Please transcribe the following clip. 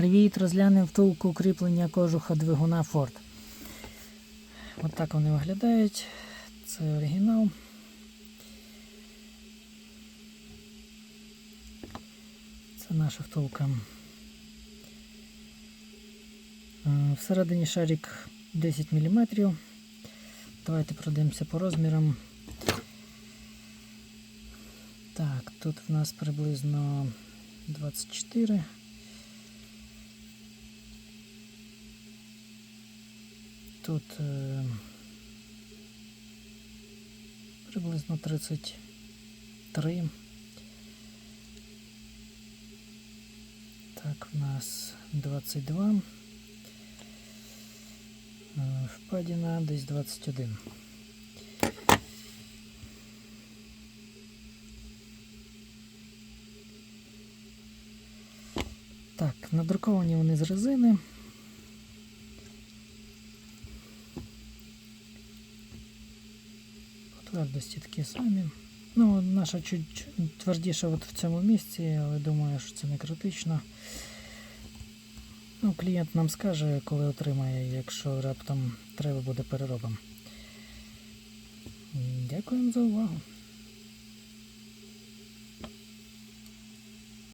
Привіт, розглянемо втулку кріплення кожуха двигуна Ford. От так вони виглядають. Це оригінал. Це наша втулка. Е, Всередині шарик 10 мм. Давайте пройдемося по розмірам. Так, тут в нас приблизно 24. Тут е, приблизно 33. Так, в нас 22. Е, Впадіна десь 21. Так, надруковані вони з резини. Твердості такі самі. Ну, наша чуть твердіша от в цьому місці, але думаю, що це не критично. Ну, клієнт нам скаже, коли отримає, якщо раптом треба буде переробом. Дякуємо за увагу.